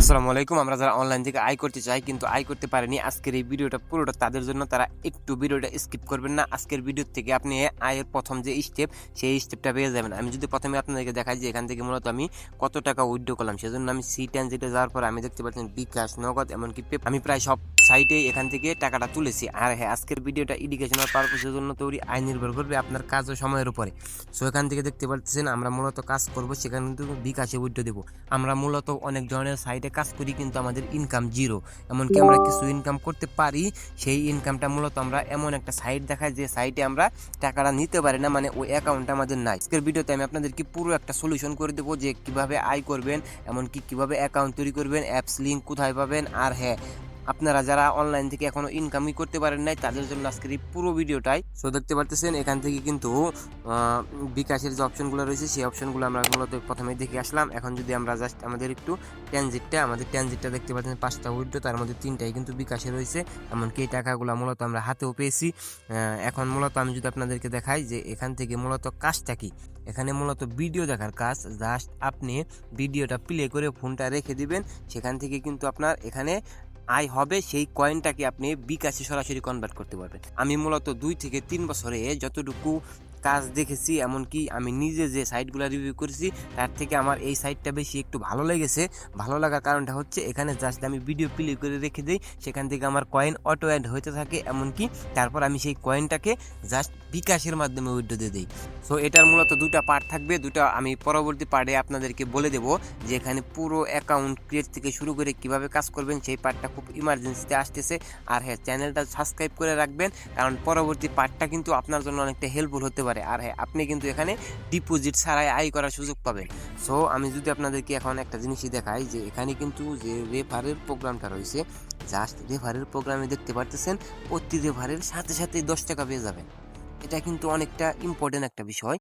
আসসালামু আলাইকুম। আমরা যারা অনলাইন থেকে আয় করতে চাই কিন্তু আয় করতে পারেনি, আজকের এই ভিডিওটা পুরোটা তাদের জন্য। তারা একটু ভিডিওটা স্কিপ করবেন না। আজকের ভিডিও থেকে আপনি আয়ের প্রথম যে স্টেপ সেই স্টেপটা পেয়ে যাবেন। আমি যদি প্রথমে আপনাদেরকে দেখাই যে এখান থেকে মূলত আমি কত টাকা উইড্রো করলাম, সেজন্য আমি সি টেন যেটা যাওয়ার পর আমি দেখতে পাচ্ছি বিকাশ, নগদ, এমনকি আমি প্রায় সব সাইটে এখান থেকে টাকাটা তুলেছি। আর হ্যাঁ আজকের ভিডিওটা এডুকেশনাল পারপাসের জন্য তৈরি, আয় নির্ভর করবে আপনার কাজ ও সময়ের উপরে। সো এখান থেকে দেখতে পাচ্ছেন আমরা মূলত কাজ করব, সেখানে কিন্তু বিকাশে উইথড্র দেবো। আমরা মূলত অনেক ধরনের সাইটে কাজ করি, কিন্তু আমাদের ইনকাম জিরো এমনকি আমরা কিছু ইনকাম করতে পারি, সেই ইনকামটা মূলত আমরা এমন একটা সাইট দেখাই যে সাইটে আমরা টাকাটা নিতে পারি না মানে ওই অ্যাকাউন্টটা আমাদের নাই। আজকের ভিডিওতে আমি আপনাদেরকে পুরো একটা সলিউশন করে দেবো, যে কীভাবে আয় করবেন, এমনকি কীভাবে অ্যাকাউন্ট তৈরি করবেন অ্যাপস লিঙ্ক কোথায় পাবেন, আর হ্যাঁ আপনারা যারা অনলাইন থেকে এখনও ইনকামই করতে পারেন নাই, তাদের জন্য আজকের এই পুরো ভিডিওটাই। সো দেখতে পারতেছেন, এখান থেকে কিন্তু বিকাশের যে অপশনগুলো রয়েছে, সেই অপশনগুলো আমরা মূলত প্রথমে দেখে আসলাম। এখন যদি আমরা জাস্ট আমাদের একটু ট্রানজিটটা আমাদের ট্রানজিটটা দেখতে পাচ্ছেন, পাঁচটা উইড্রো তার মধ্যে তিনটাই কিন্তু বিকাশে রয়েছে। এমনকি এই টাকাগুলো মূলত আমরা হাতেও পেয়েছি। এখন মূলত আমি যদি আপনাদেরকে দেখাই যে এখান থেকে মূলত কাজটা কি। এখানে মূলত ভিডিও দেখার কাজ জাস্ট আপনি ভিডিওটা প্লে করে ফোনটা রেখে দিবেন। সেখান থেকে কিন্তু আপনার এখানে আয় হবে, সেই কয়েনটাকে আপনি বিকাশে সরাসরি কনভার্ট করতে পারবেন। আমি মূলত দুই থেকে তিন বছরে যতটুকু কাজ দেখেছি, এমনকি আমি নিজে যে সাইটগুলো রিভিউ করেছি, তার থেকে আমার এই সাইটটা বেশি একটু ভালো লেগেছে। ভালো লাগার কারণটা হচ্ছে, এখানে জাস্ট আমি ভিডিও প্লে করে রেখে দিই। সেখান থেকে আমার কয়েন অটো অ্যাড হতে থাকে, এমনকি তারপর আমি সেই কয়েনটাকে জাস্ট বিকাশের মাধ্যমে উইড্রো দিয়ে দিই। সো এটার মূলত দুটা পার্ট থাকবে দুটা আমি পরবর্তী পার্টে আপনাদেরকে বলে দেবো যে এখানে পুরো অ্যাকাউন্ট ক্রিয়েট থেকে শুরু করে কীভাবে কাজ করবেন, সেই পার্টটা খুব ইমার্জেন্সিতে আসতেছে। আর হ্যাঁ চ্যানেলটা সাবস্ক্রাইব করে রাখবেন, কারণ পরবর্তী পার্টটা কিন্তু আপনার জন্য অনেকটা হেল্পফুল হতে পারে। আর হ্যাঁ আপনি কিন্তু এখানে ডিপোজিট ছাড়াই আয় করার সুযোগ পাবেন। সো আমি যদি আপনাদেরকে এখন একটা জিনিসই দেখাই যে এখানে কিন্তু যে রেফারের প্রোগ্রামটা রয়েছে জাস্ট রেফারের প্রোগ্রামে দেখতে পারতেছেন প্রতি রেফারের সাথে সাথে দশ টাকা পেয়ে যাবেন। এটা কিন্তু অনেকটা ইম্পর্টেন্ট একটা বিষয়।